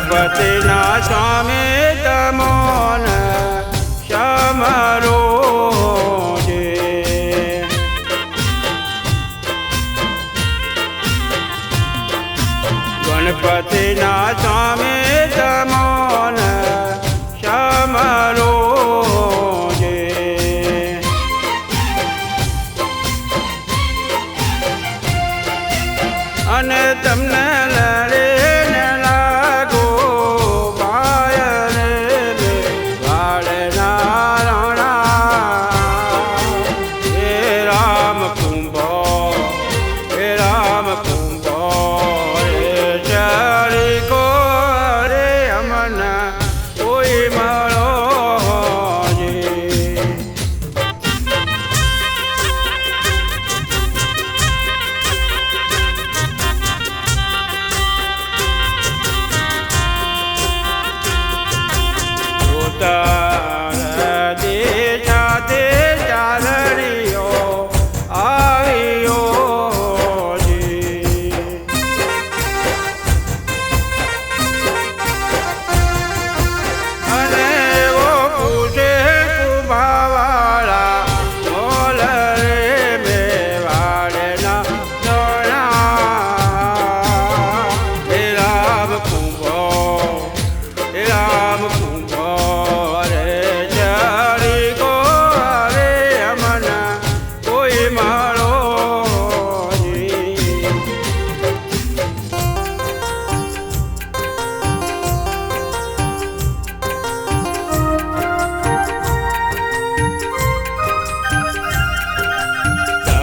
ગણપતિના સ્વામી તમોન સમરો ગણપતિના સ્વામી તમોન સમરો અને તમને લડે